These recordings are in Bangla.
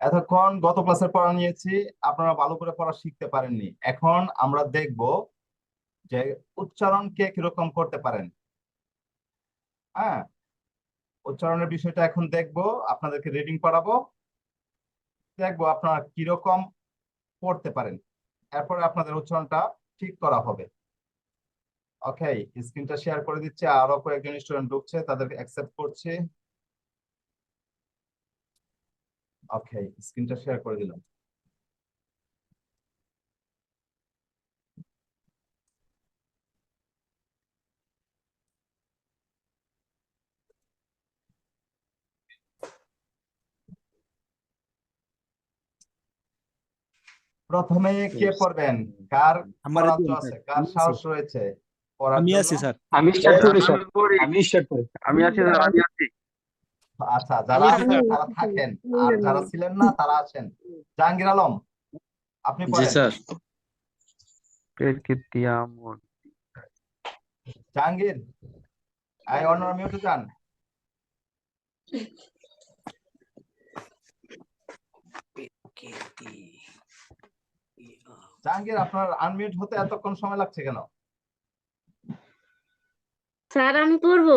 এতক্ষণ গত ক্লাসের পড়া নিয়েছি, আপনারা ভালো করে পড়া শিখতে পারেননি। এখন আমরা দেখব যে উচ্চারণ কে কীরকম করতে পারেন। হ্যাঁ? উচ্চারণের বিষয়টা এখন দেখব, আপনাদেরকে রিডিং পড়াবো। দেখব আপনারা কীরকম পড়তে পারেন। এরপরে আপনাদের উচ্চারণটা ঠিক করা হবে। ওকে স্ক্রিনটা শেয়ার করে দিচ্ছি। আরও কয়েকজন স্টুডেন্ট ঢুকছে, তাদেরকে অ্যাকসেপ্ট করছি। ওকে স্ক্রিনটা শেয়ার করে দিলাম। প্রথমে কে. পড়বেন? কার আমার আছে? কার সাহস রয়েছে আমি আছি স্যার আমি স্টার্ট করি স্যার আমি স্টার্ট করি। আমি আছি স্যার আমি আছি। আচ্ছা যারা আছেন তারা থাকেন। আর যারা ছিলেন না তারা আছেন। জাহাঙ্গীর আলম আপনি স্যার। জাহাঙ্গীর এই অন্যরা মিউটে যান জাহাঙ্গীর আপনার আনমিউট হতে এতক্ষণ সময় লাগছে কেন? স্যার আমি পড়ব?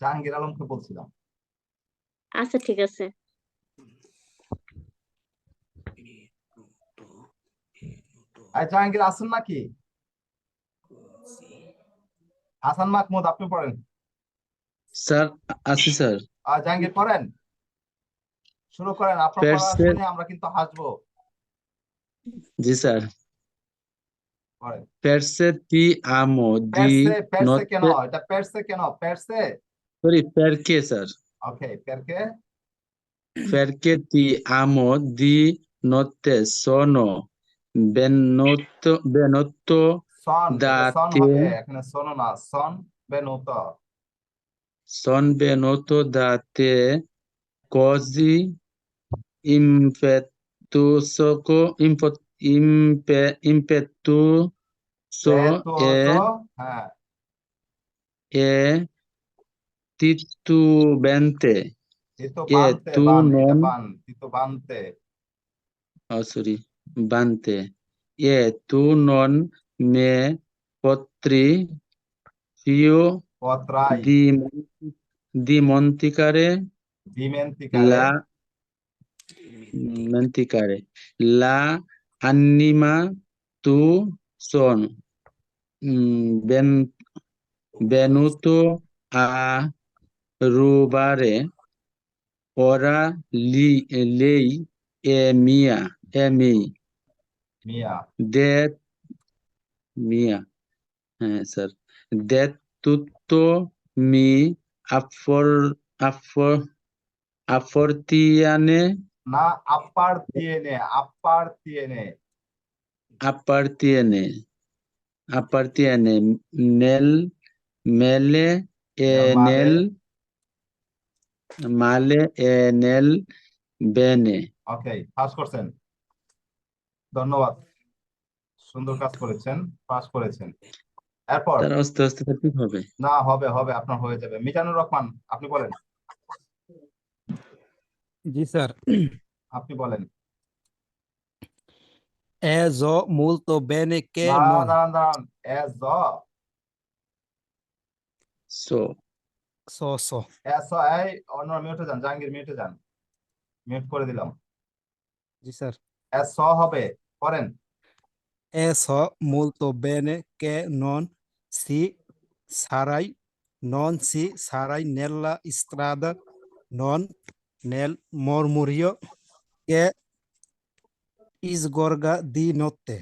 জাহাঙ্গীর আলমকে বলছিলাম। আচ্ছা ঠিক আছে। জাহাঙ্গীর আছেন নাকি? হাসান মাহমুদ আপনি পড়েন। স্যার আছি স্যার। আর জাহাঙ্গীর পড়েন? শুরু করেন আপনার আমরা কিন্তু হাসবো। জি স্যার। পড়েন। perse ti amo di পেরসে পেরসে কেন? এটা পেরসে কেন? পেরসে sorry perché স্যার ওকে পেরকে perché ti amo di notte sono venuto venuto সন এটা সন দাতে- হবে এখানে শোনো না সন বেনুত son venuto da te così impetuoso impo- impe, impetuoso e বেতুয়াতো হ্যাঁ e titubente এটা নন- বান তিতো বানতে oh sorry bante e tu non me potri io পত্রাই di dimenticare দিমেন্তিকারে la dimenticare la anima tu son mm, ben, venuto a रोबारे ओरा ली ले ए मिया ए मी मिया देत मिया हाँ सर देत तू मी अफोर अफोर अफोर्टियाने ना अपार्टियने अपार्टियने अपार्टियने अपार्टियने नेल मेले ए नेल male. male e bene. Okay pass করছেন ধন্যবাদ সুন্দর কাজ করেছেন পাস করেছেন এরপর তার আস্তে আস্তে তো ঠিক হবে না হবে হবে আপনার হয়ে যাবে। মিজানুর রহমান আপনি বলেন। জি স্যার। আপনি বলেন। è zo molto bene che দাঁড়ান non দাঁড়ান দাঁড়ান। এস জ so so এস এই অন্য মিউটে যান জাহাঙ্গীর মিউটে যান মিউট করে দিলাম জি স্যার এস স হবে করেন so molto bene che non si sarai non si sarai nella strada non nel mormorio che sgorga di notte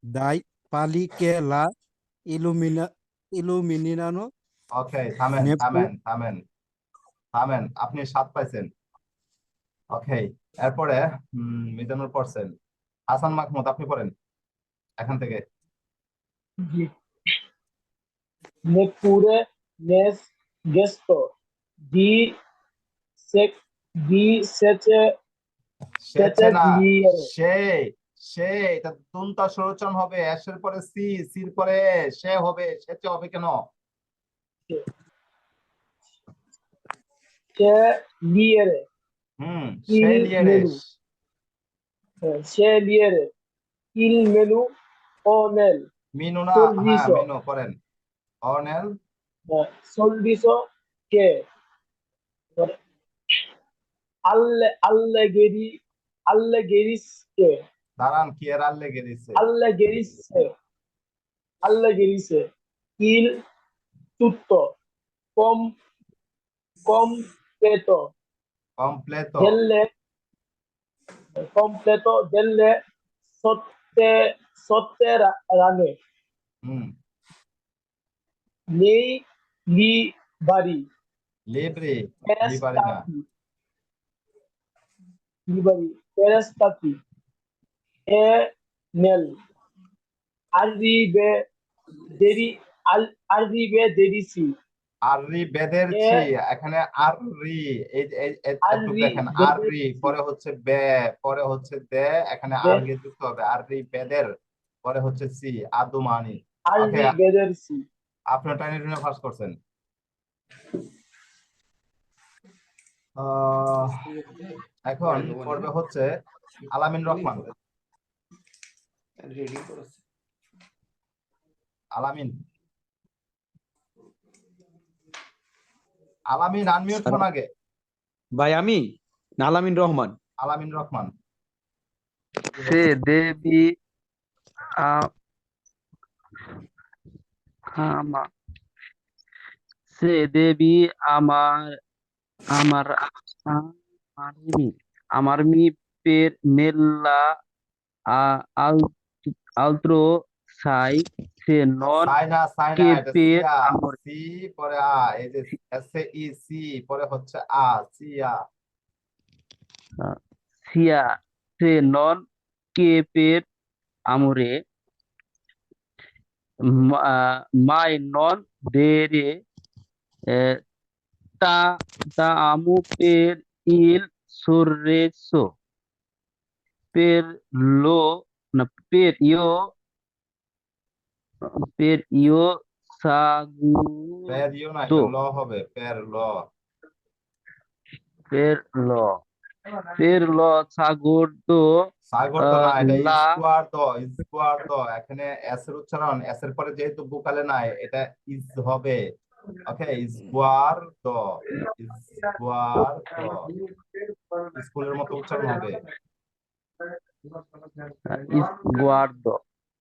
dai pali che la illumina illuminano ওকে থামেন থামেন থামেন থামেন আপনি সাত পাইছেন। ওকে এরপরে মিজানুর পড়ছেন। হাসান মাহমুদ আপনি পড়েন এখান থেকে। sec di sece সেচে না সে সে এটা সরচন হবে এসের পরে সি সির পরে সে হবে সেচে হবে কেন? সে লিয়ে সে লিয়ে হ্যাঁ, ইল মেলু অনেল। মিনু হ্যাঁ, চল্লিশ। হ্যাঁ, কে আল্লে আল্লে গেরি আল্লে গেরিস কে? দাঁড়ান কি এর আল্লে গেরিস আল্লে গেরিস ইল তুত্ত কম কম প্লেত কম প্লেত দেললে কম প্লেত দেললে সত্যে সত্যে নেই লি বাড়ি। লেবরে লি বাড়ি পেরেস তাকি এ নেল। আর দি বে দেরি আররি বেদের ছি এখানে আররি এই দেখেন আররি পরে হচ্ছে বে পরে হচ্ছে দে এখানে। আরগে যুক্ত হবে। আররি বেদের পরে হচ্ছে সি আদুমানি arrive derisi আপনি টাইনি টুনে পাস করছেন। আহ, এখন পড়বে হচ্ছে আলামিন রহমান। আলামিন। আলামিন আনমিউট ফোন আগে। ভাই আমি নালামিন রহমান। আলামিন রহমান। সে দেবী আ- আমা সে দেবী আমার আমার আমার মি- আমার মি পের নেল্লা আ- আল আলত্রো সাই সে নন এটা পের আমর- সি পরে আ এই যে এস ই সি পরে হচ্ছে আ সিয়া সিয়া সে নন কে পের আমরে মাই নন দেরে eh, ta ta amu per il sorriso per lo no, per per io sagu পের ইউ না ল হবে পের ল। per lo per lo sagudo সাগর তো না এটা লা। স্কোয়ার তো স্কোয়ার তো এখানে এস এর উচ্চারণ এস এর পরে যেহেতু বুকালে নাই এটা ইজ হবে। ওকে স্কোয়ার তো স্কোয়ার তো স্কুলের মতো উচ্চারণ হবে। guardo হ্যাঁ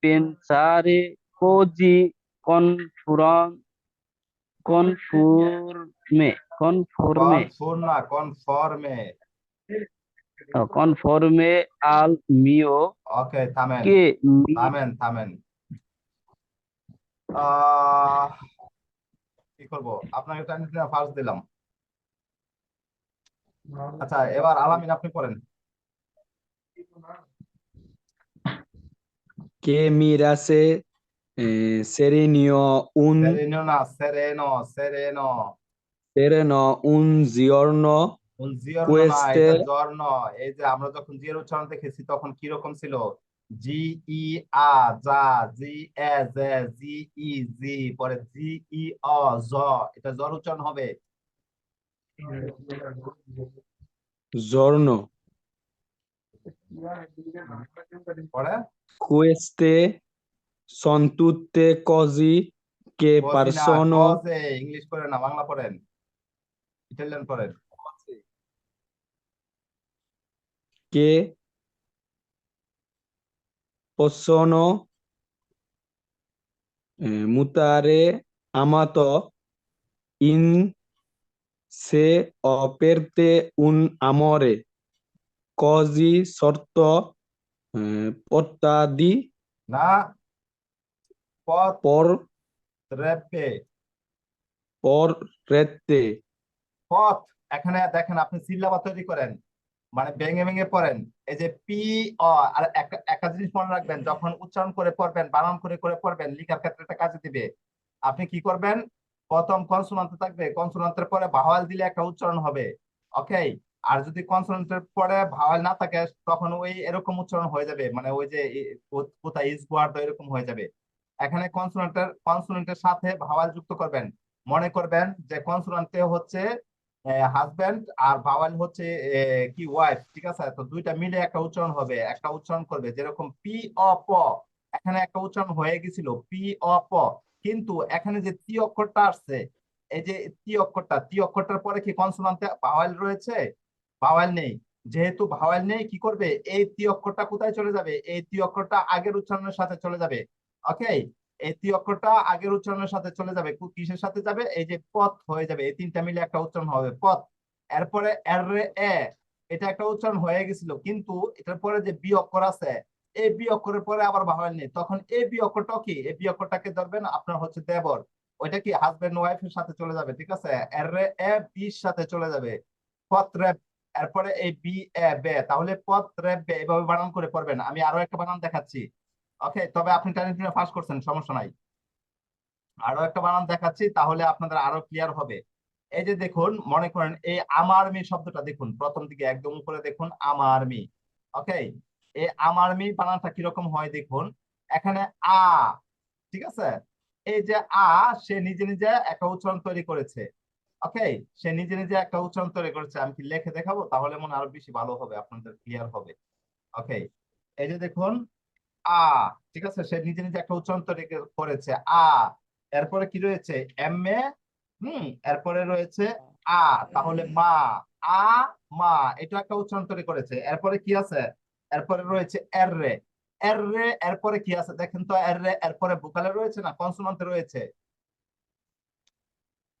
pensare così conform- conforme, conforme, কনফর্ম না কনফর্মে। oh, conforme al mio ওকে থামেন। che mi থামেন থামেন। কি করব? আপনাকে টাইম ফার্স্ট দিলাম। আচ্ছা এবার আলামিন আপনি পড়েন। Que mirase eh, serenio un সেরেনো না সেরেনো সেরেনো sereno un giorno un giorno Queste- এটা এই যে আমরা যখন জি এর উচ্চারণ দেখেছি তখন কি রকম ছিল জি ই আ যা জি এ জে জি ই জি পরে জি ই অ জ এটা জ্বর উচ্চারণ হবে giorno. পরে queste son tutte cose che possono English পড়েন না বাংলা পড়েন ইটালিয়ান পড়েন che possono eh, mutare amato in se o per te un amore Sotto eh, porta না por রেপে por rete পথ এখানে দেখেন আপনি সিল্লাবা তৈরি করেন মানে ভেঙে ভেঙে পড়েন এই যে পি অ আর একটা জিনিস মনে রাখবেন যখন উচ্চারণ করে পড়বেন বানান করে করে পড়বেন লিখার ক্ষেত্রে এটা কাজে দিবে। আপনি কি করবেন? প্রথম কনসোনান্ট থাকবে কনসোনান্টের পরে ভাওয়াল দিলে একটা উচ্চারণ হবে ওকে আর যদি কনসোনান্টের পরে ভাওয়াল না থাকে, তখন ওই এরকম উচ্চারণ হয়ে যাবে। মানে ওই যে কোথায় ইস গুয়ার্ড এরকম হয়ে যাবে। এখানে কনসোনান্টের কনসোনান্টের সাথে ভাওয়াল যুক্ত করবেন। মনে করবেন যে কনসোনান্টে হচ্ছে হাজবেন্ড আর ভাওয়াল হচ্ছে কি ওয়াইফ ঠিক আছে? তো দুইটা মিলে একটা উচ্চারণ হবে। একটা উচ্চারণ করবে যেরকম পি অ প এখানে একটা উচ্চারণ হয়ে গেছিল পি অ প কিন্তু এখানে যে তি অক্ষরটা আসছে, এই যে তি অক্ষরটা তি অক্ষরটার পরে কি কনসোনান্টে ভাওয়াল রয়েছে? ভাওয়াল নেই। যেহেতু ভাওয়াল নেই, কি করবে? এই তি অক্ষরটা কোথায় চলে যাবে? এই তি অক্ষরটা আগের উচ্চারণের সাথে চলে যাবে। ওকে এই তি অক্ষরটা আগের উচ্চারণের সাথে চলে যাবে। কিসের সাথে যাবে? এই যে পথ হয়ে যাবে। এই তিনটা মিলে একটা উচ্চারণ হবে পথ। এরপরে এর এ, এটা একটা উচ্চারণ হয়ে গেছিল। কিন্তু এটার পরে যে বি অক্ষর আছে, এই বি অক্ষরের পরে আবার ভাওয়াল নেই। তখন এই বি অক্ষরটা কি? এই বি অক্ষরটাকে ধরবেন আপনার হচ্ছে দেবর। ওইটা কি হাজবেন্ড ওয়াইফের সাথে চলে যাবে, ঠিক আছে? এর এ, বির সাথে চলে যাবে। পথ রে এরপরে এই বি, এ, বে, তাহলে পথ রে বে, এভাবে বানান করে পড়বেন। আমি আরও একটা বানান দেখাচ্ছি। ওকে তবে আপনি টাইম ফাঁস করছেন, সমস্যা নাই। আরও একটা বানান দেখাচ্ছি, তাহলে আপনাদের আরও ক্লিয়ার হবে। এই যে দেখুন, মনে করেন এই আমার মি শব্দটা দেখুন, প্রথম দিকে একদম উপরে দেখুন আমার মি ওকে এই আমার মি বানানটা কীরকম হয় দেখুন, এখানে আ, ঠিক আছে? এই যে আ, সে নিজে নিজে একটা উচ্চারণ তৈরি করেছে। ওকে সে নিজে নিজে একটা উচ্চারণ তৈরি করেছে, আমি কি লিখে দেখাবো? তাহলে মনে আরও বেশি ভালো হবে, আপনাদের ক্লিয়ার হবে। ওকে এই যে দেখুন, আ, ঠিক আছে? সে নিজে নিজে একটা উচ্চারণ তৈরি করেছে, আ, এরপরে কি রয়েছে? এম, এ, হুম, এরপরে রয়েছে আ, তাহলে মা, আ, মা এটা একটা উচ্চারণ তৈরি করেছে। এরপরে কি আছে? এরপরে রয়েছে এর রে এর রে, এরপরে কি আছে? দেখেন তো, এর রে, এরপরে বুকালে রয়েছে না কনসোনান্টে রয়েছে এর রে কনসোনান্টে এর রে-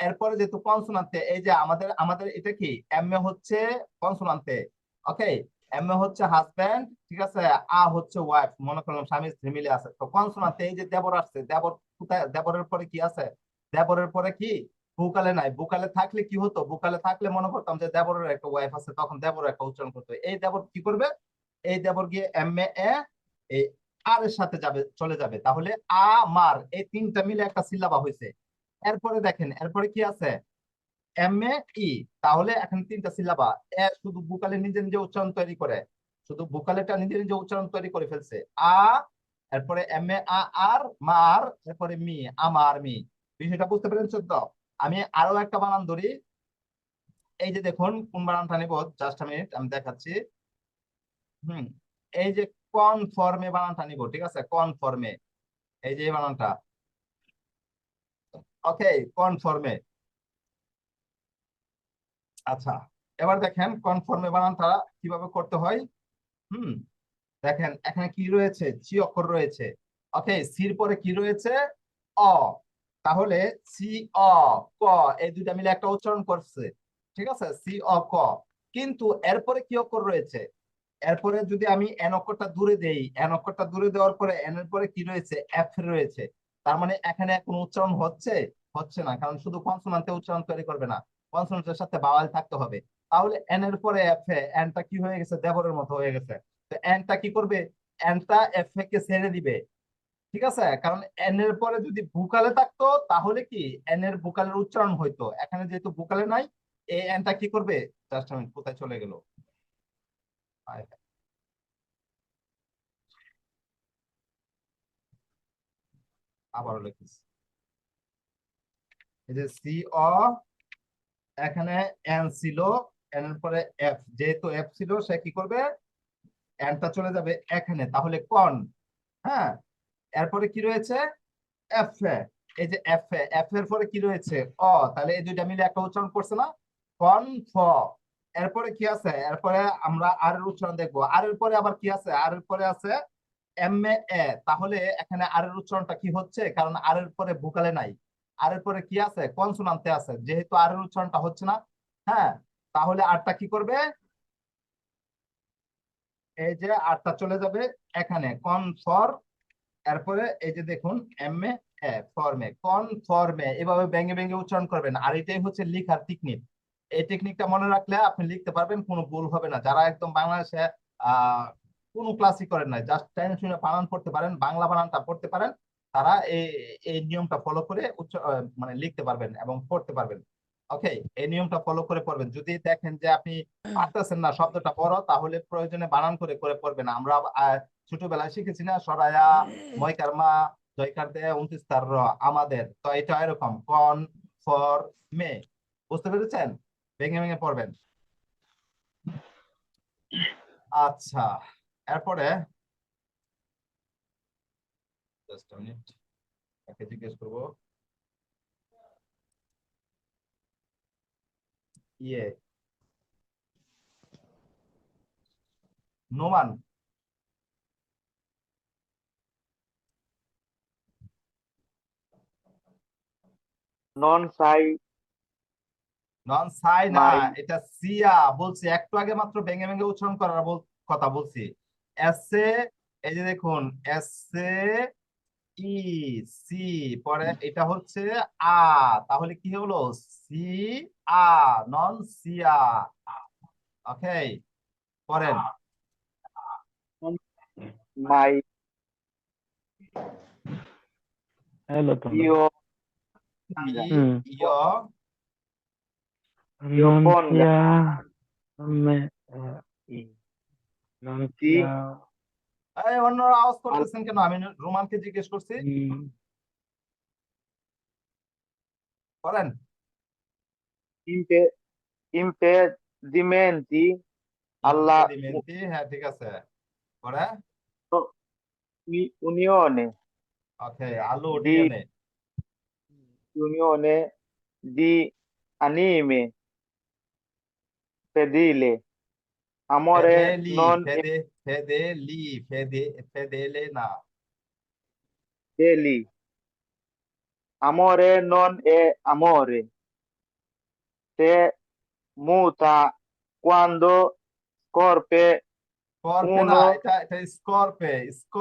এরপরে যেহেতু কনসোনান্টে এই যে আমাদের আমাদের এটা কি? এম এ হচ্ছে কনসোনান্টে ওকে এম এ হচ্ছে হাজবেন্ড ঠিক আছে? আ হচ্ছে ওয়াইফ মনে করলাম স্বামী স্ত্রী মিলে আছে। তো কনসোনান্টে এই যে দেবর আসছে দেবর কোথায় দেবরের পরে কি আছে? দেবরের পরে কি? বুকালে নাই। বুকালে থাকলে কি হতো? বুকালে থাকলে মনে করতাম যে দেবরের একটা ওয়াইফ আছে তখন দেবর একটা উচ্চারণ করতো। এই দেবর কি করবে? এই দেবর গিয়ে এম এ এই আর এর সাথে যাবে, চলে যাবে। তাহলে আ, মার, এই তিনটা মিলে একটা সিলাবা হয়েছে এরপরে দেখেন, এরপরে কি আছে? M, A, E. তাহলে এখন তিনটা সিলাবা এ শুধু বুকালে নিজে নিজে উচ্চারণ তৈরি করে। শুধু বুকালেটা নিজে নিজে উচ্চারণ তৈরি করে ফেলছে। আ, এরপরে এম, এ, আ, আর, মার, এরপরে মি, আমার, মি। বিষয়টা বুঝতে পেরেছেন তো? আমি আরও একটা বানান ধরি। এই যে দেখুন, কোন বানানটা নিব? জাস্ট মিনিট, আমি দেখাচ্ছি। হুম, এই যে কন ফর্মে বানানটা নিব, ঠিক আছে? কন ফর্মে এই যে বানানটা। ওকে কনফর্মে আচ্ছা এবার দেখেন কনফর্মে বানানটা কীভাবে করতে হয়। হুম, দেখেন এখানে কি রয়েছে? চি অক্ষর রয়েছে। ওকে সির পরে কি রয়েছে? অ। তাহলে সি অ, ক, এই দুইটা মিলে একটা উচ্চারণ করছে। ঠিক আছে? সি অ, ক। কিন্তু এরপরে কি অক্ষর রয়েছে? এরপরে যদি আমি এন অক্ষরটা দূরে দেই এন অক্ষরটা দূরে দেওয়ার পরে এন এর পরে কি রয়েছে? এফ রয়েছে। তার মানে এখানে কোনো উচ্চারণ হচ্ছে? হচ্ছে না, কারণ শুধু কনসোনান্টে উচ্চারণ তৈরি করবে না। কনসোনান্টের সাথে বাওয়াল থাকতে হবে। তাহলে এন এর পরে এফ এ এনটা কি হয়ে গেছে? দেবরের মতো হয়ে গেছে। তো এনটা কি করবে? এনটা এফ এ কে ছেড়ে দিবে। ঠিক আছে? কারণ এন এর পরে যদি বুকালে থাকতো, তাহলে কি? এন এর বুকালের উচ্চারণ হইতো। এখানে যেহেতু বুকালে নাই, এই এনটা কি করবে? জাস্ট আমি কোথায় চলে গেল। আবারও লিখিস এই যে সি অ এখানে এন ছিল এন এর পরে এফ যেহেতু এফ ছিল, সে কি করবে? এনটা চলে যাবে এখানে, তাহলে কন হ্যাঁ? এরপরে কি রয়েছে? এফ এই যে এফ এফ এর পরে কি রয়েছে? অ তাহলে এই দুইটা মিলে একটা উচ্চারণ করছে না? কন ফ। এরপরে কি আছে? এরপরে আমরা আর এর উচ্চারণ দেখব। আর এর পরে আবার কি আছে? আর এর পরে আছে এম এ তাহলে এখানে আর এর উচ্চারণটা কি হচ্ছে? কারণ আর এর পরে ভোকালে নাই। আর এর পরে কি আছে? কনসোনান্টে আছে। যেহেতু আর এর উচ্চারণটা হচ্ছে না হ্যাঁ তাহলে আরটা কি করবে? এই যে আরটা চলে যাবে এখানে কন ফর এরপরে এই যে দেখুন এম এ ফর্মে কন ফর্মে এভাবে ভেঙে ভেঙে উচ্চারণ করবেন। আর এটাই হচ্ছে লেখার টেকনিক এই টেকনিকটা মনে রাখলে আপনি লিখতে পারবেন, কোনো ভুল হবে না। যারা একদম বাংলাদেশে কোনো ক্লাসই করেন নাই জাস্ট টেনে শুনে বানান পড়তে পারেন, বাংলা বানানটা পড়তে পারেন, তারা এই এই নিয়মটা ফলো করে উচ্চ মানে লিখতে পারবেন এবং পড়তে পারবেন। ওকে এই নিয়মটা ফলো করে পড়বেন। যদি দেখেন যে আপনি পারতেছেন না, শব্দটা বড়, তাহলে প্রয়োজনে বানান করে করে পড়বেন। আমরা ছোটবেলায় শিখেছি না, সরায়া ময়কার মা জয়কার দে উনত্রিশ তার আমাদের, তো এটা এরকম কন ফর মে। বুঝতে পেরেছেন? ভেঙে ভেঙে পড়বেন। আচ্ছা এরপরে জাস্ট জিজ্ঞেস করব। ইয়ে। নোমান। নন সাই নন সাই না এটা সিয়া বলছি একটু আগে মাত্র ভেঙে ভেঙে উচ্চারণ করার কথা বলছি। এসে এই যে দেখুন এসে ই সি পরে এটা হচ্ছে আ তাহলে কি হলো? সি আ নন সিয়া ওকে পরেন মাই। হ্যালো তো ইও ই হুম। ইয়। Ioponga. me non Sì. এই অন্য আওয়াজ করতেছেন কেন আমি রোমানকে জিজ্ঞেস করছি করেন impe, impedimenti alla impedimenti, হ্যাঁ ঠিক আছে পরে unione, ওকে আলু unione di anime, fedele, amore ফেদেলি non ফেদে ফেদেলি ফেদে ফেদেলে না fedeli, amore non è amore, se muta quando scorpe স্কর্পে না Uno- এটা এটা স্কর্পে স্ক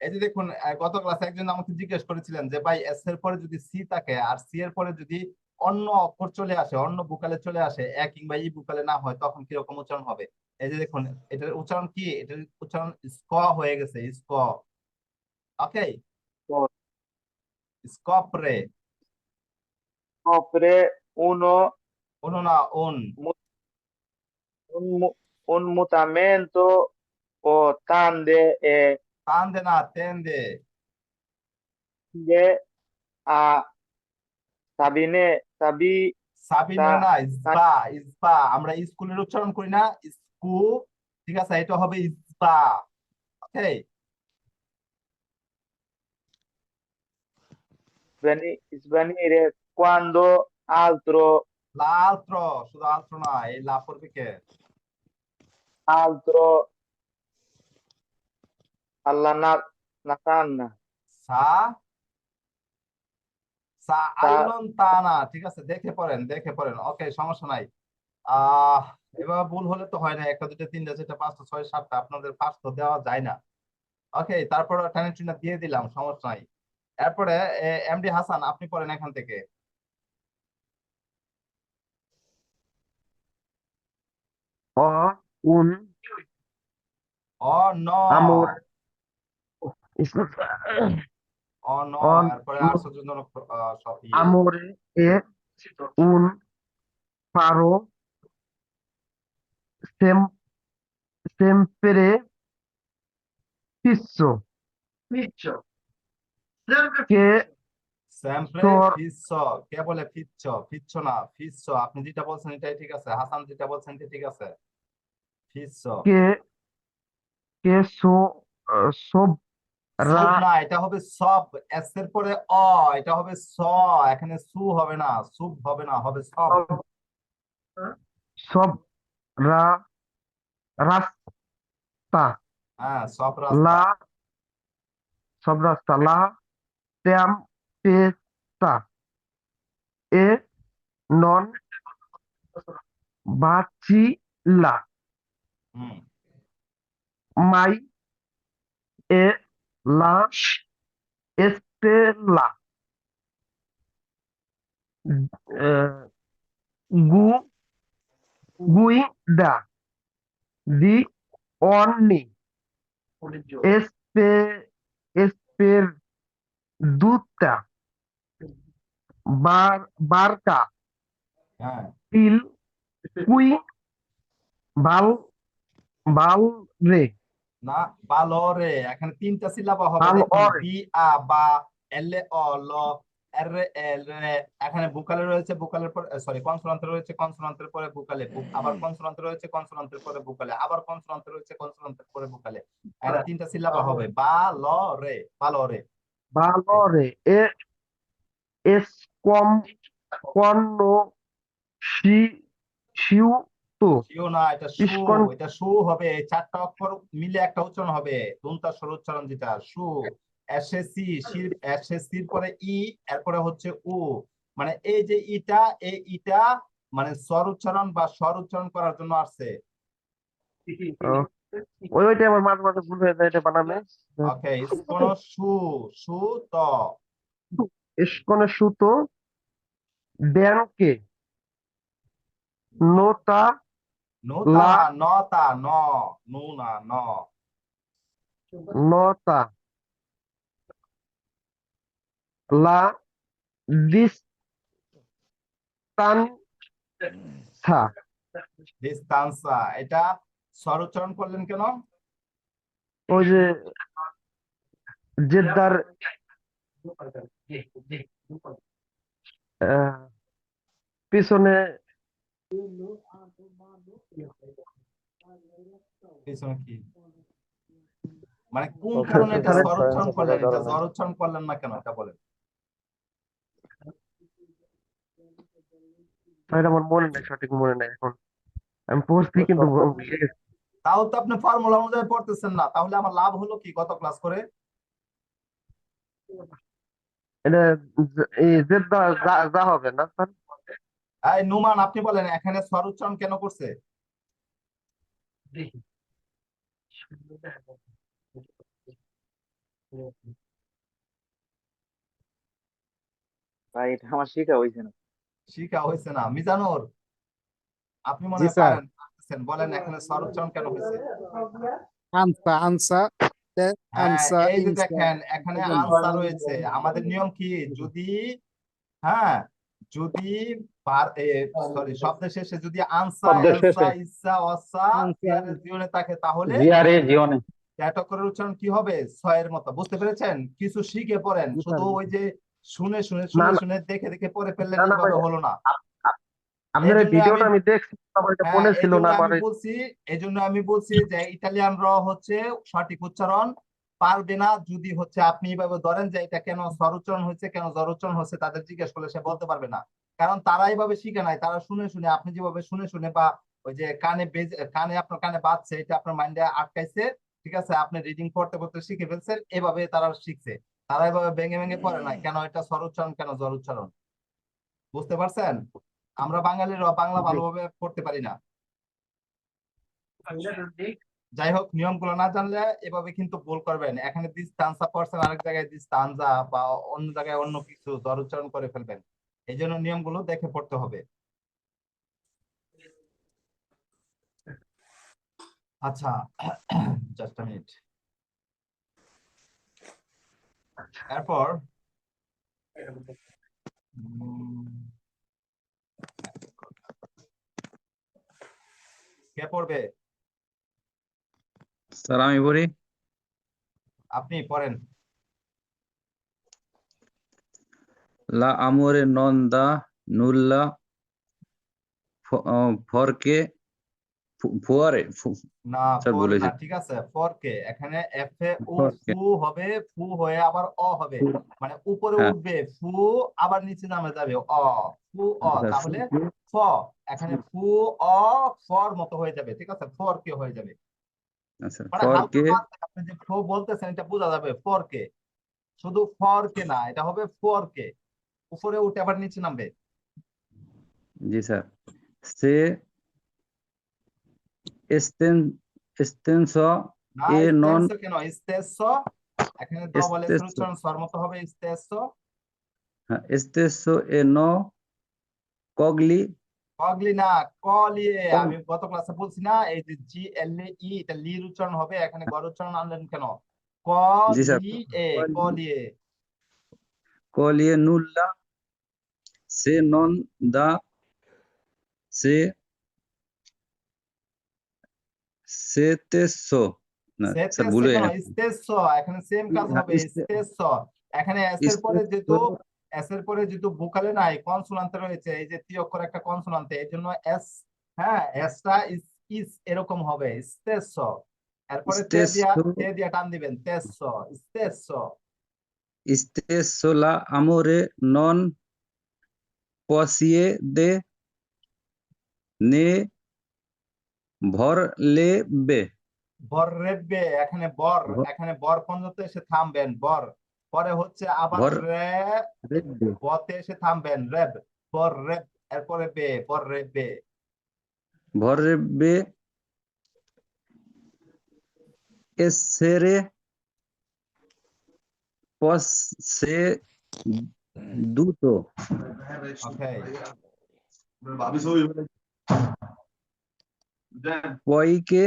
এই যে দেখুন আহ, গত ক্লাসে একজন আমাকে জিজ্ঞেস করেছিলেন যে ভাই এস এর পরে যদি সি থাকে আর সি এর পরে যদি অন্য অক্ষর চলে আসে অন্য বুকালে চলে আসে এক কিংবা ই বুকালে না হয় তখন কীরকম উচ্চারণ হবে? এই যে দেখুন এটার উচ্চারণ কি? এটার উচ্চারণ স্ক হয়ে গেছে স্ক। ওকে. স্কপরে। scopre uno কোনো না un, mu- un mutamento o tande e তান্দে না তেন্দে। tende a sabine sabi Sabina না ইসবা ইসবা আমরা স্কুলের উচ্চারণ করি না স্কু ঠিক আছে এটা হবে ইসবা ওকে? sveni- svanire quando altro লাত্র শুধু আত্র না এই লা পড়বে কে? altro alla na- natanna সা আইলন ঠিক আছে দেখে পড়েন দেখে পড়েন। ওকে সমস্যা নাই। আহ এবার ভুল হলে তো হয় না একটা দুটো তিনটা চারটা পাঁচটা ছয় সাতটা আপনাদের পাঁচ তো দেওয়া যায় না। ওকে তারপর টানে টুনে দিয়ে দিলাম সমস্যা নাই। এরপরে এমডি হাসান আপনি পড়েন এখান থেকে। অ ন। Amor. আশ্চর্যজনক ইয়ে। e un faro sem, sempre স্যাম্পলে ফিচ্ছ। কে বলে ফিচ্ছ? ফিচ্ছ না ফিচ্ছ। আপনি যেটা বলছেন এটাই ঠিক আছে। হাসান যেটা বলছেন এটা ঠিক আছে। ফিচ্ছ। so, eh, সব না এটা হবে সব। এস এর পরে অ এটা হবে স এখানে সু হবে না সুপ হবে না হবে সব। sopra rasta হ্যাঁ সব রাস্তা। la sovrasta la tempesta e non vacilla হুম। mai e la stella eh, guida di ogni espe, sperduta bar, barca হ্যাঁ il cui val, valre না বালরে এখানে তিনটা সিলাবা হবে। বি আ বা এল এ অ ল এর এল এখানে বুকালে রয়েছে বুকালের পর সরি কনসোনান্ট রয়েছে কনসোনান্টের পরে বুকালে আবার কনসোনান্ট রয়েছে কনসোনান্টের পরে বুকালে আবার কনসোনান্ট রয়েছে কনসোনান্টের পরে বুকালে এখানে তিনটা সিলাবা হবে বা ল রে বালরে valore e escom quando si siuto সিও না এটা সু এটা সু হবে চারটা অক্ষর মিলে একটা উচ্চারণ হবে স্বর উচ্চারণ যেটা সু এসএসসি সির এসএসসির পরে ই এরপরে হচ্ছে উ মানে এই যে ইটা এই ইটা মানে স্বর উচ্চারণ বা স্বর উচ্চারণ করার জন্য আসছে. ওই ওইটা আমার মাঝে মাঝে ভুল হয়ে যায় এটা বানানে ওকে কোন সু সু ত। escone suto benque nota নুতা নতা ন নু না ন nota. La distanza. ডিস্তান্সা এটা স্বর উচ্চারণ করলেন কেন? ওই যে জেদ্দার পিছনে মানে কোন কারণে এটা okay, স্বর okay, উচ্চারণ okay, করলেন? এটা okay. করলেন না কেন? এটা বলেন। এটা আমার মনে নেই সঠিক মনে নেই এখন। আমি পড়ছি কিন্তু তাও তো আপনি ফর্মুলা অনুযায়ী পড়তেছেন না। তাহলে আমার লাভ হলো কি গত ক্লাস করে? এটা যা হবে না স্যার? এই নুমান আপনি বলেন এখানে স্বর উচ্চারণ কেন করছে? ভাই এটা আমার শিখা হয়েছে না। শিখা হয়েছে না। মিজানুর আপনি মনে পারতেছেন। বলেন এখানে স্বর উচ্চারণ কেন হয়েছে আনসা আনসা আনসা এই যে দেখেন এখানে। আনসার রয়েছে। আমাদের নিয়ম কি? যদি হ্যাঁ যদি সরি শব্দের শেষে যদি আনসা এলসা ইসা অসা আনসা, থাকে তাহলে জিয়ারে জিওনে ট্যাটকের উচ্চারণ কি হবে? ছয়ের মতো। বুঝতে পেরেছেন? কিছু শিখে পড়েন। শুধু ওই যে শুনে শুনে শুনে শুনে দেখে দেখে পড়ে ফেললেন না, না, এইভাবে ভাই। হলো না। আপনার এই জন্য ভিডিওটা আমি- আমি দেখছি আমার এটা মনে ছিল না আমার বলছি এই আমি বলছি যে ইটালিয়ান র হচ্ছে সঠিক উচ্চারণ। পারবে না যদি হচ্ছে আপনি এইভাবে ধরেন যে এটা কেন স্বর উচ্চারণ হচ্ছে কেন জ্বর উচ্চারণ হচ্ছে তাদের জিজ্ঞেস করলে সে বলতে পারবে না। কারণ তারা এইভাবে শিখে নাই তারা শুনে শুনে আপনি যেভাবে শুনে শুনে বা ওই যে কানে কানে আপনার কানে বাজছে এটা আপনার মাইন্ডে আটকাইছে ঠিক আছে? আপনি রিডিং পড়তে পড়তে শিখে ফেলছেন এভাবে তারা শিখছে। তারা এভাবে ভেঙে ভেঙে পড়ে না কেন এটা স্বর উচ্চারণ কেন জ্বর উচ্চারণ? বুঝতে পারছেন? আমরা বাঙালিরা বাংলা ভালোভাবে পড়তে পারি না। যাই হোক নিয়মগুলো না জানলে এভাবে কিন্তু ভুল করবেন। এখানে দিস তানসা পড়ছেন আরেক জায়গায় দিস তানজা বা অন্য জায়গায় অন্য কিছু জ্বর উচ্চারণ করে ফেলবেন। এই জন্য নিয়মগুলো দেখে পড়তে হবে। আচ্ছা জাস্ট মিনিট এরপর কে পড়বে? স্যার আমি পড়ি। আপনি পড়েন। La আমরে uh, porque fu- fuori fu- না ফর বলেছে। ঠিক আছে ফরকে এখানে এফ এ ফরকে। ফু হবে ফু হয়ে আবার অ হবে মানে উপরে হ্যাঁ। উঠবে ফু আবার নিচে নামে যাবে অ ফু অ আচ্ছা, তাহলে ফ। এখানে ফু। অ ফর মতো হয়ে যাবে ঠিক আছে ফরকে হয়ে যাবে। আচ্ছা মানে মাত্রায় আপনি যে ফো বলতেছেন এটা বোঝা যাবে ফরকে। শুধু ফরকে না এটা হবে ফর কে উপরে উঠে আবার নিচে নামবে। জি স্যার। se esten estenso না এ ইস্তেসো কেন ইস্তেসো এখানে দ বলে স্বর মতো হবে ইস্তেসো ah, stesso e no cogli কগলি না ক লিয়ে আমি গত ক্লাসে বলছি না এই যে জি এল ই এটা লির উচ্চারণ হবে এখানে গড় উচ্চারণ আনলেন কেন? ক জি স্যার। এ ক লিয়ে ক নুল্লা সে নন দা সে সেতেসো। না স্যার ভুল হয়ে এখানে সেম কাজ হবে এখানে এস এর পরে যেহেতু এস এর পরে যেহেতু ভোকালে নাই কনসোনান্ট রয়েছে এই যে তি অক্ষর একটা কনসোনান্ট এর জন্য এস হ্যাঁ এসটা ইস এরকম হবে ইস্তেস এরপরে তে দিয়া তে দিয়া টান দিবেন তেস ইস্তেস Stesso la amore non possiede ne vorrebbe বর রেবে এখানে বর এখানে বর পর্যন্ত এসে থামবেন বর পরে হচ্ছে আবার রে বতে এসে থামবেন রেব বর রেব এরপরে বে বর রেবে vorrebbe essere posseduto ওকে poiché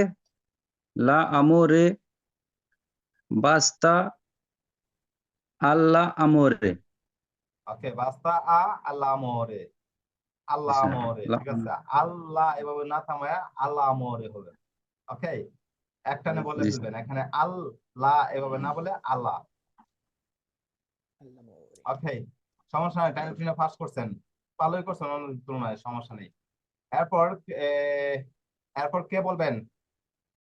la amore basta alla amore ওকে বাস্তা আ আল্লাহ আমরে। আল্লাহ আচ্ছা, আমরে ঠিক আছে। আল্লাহ এভাবে না থামায় আল্লাহ আমরে হবে। ওকে একটানে বলে। ফেলবেন এখানে আল্লাহ এভাবে না বলে আল্লাহ ওকে সমস্যা নাই টাইম ফিনে পাস করছেন। ভালোই করছেন অন্যদের তুলনায় সমস্যা নেই। এরপর এরপর কে বলবেন?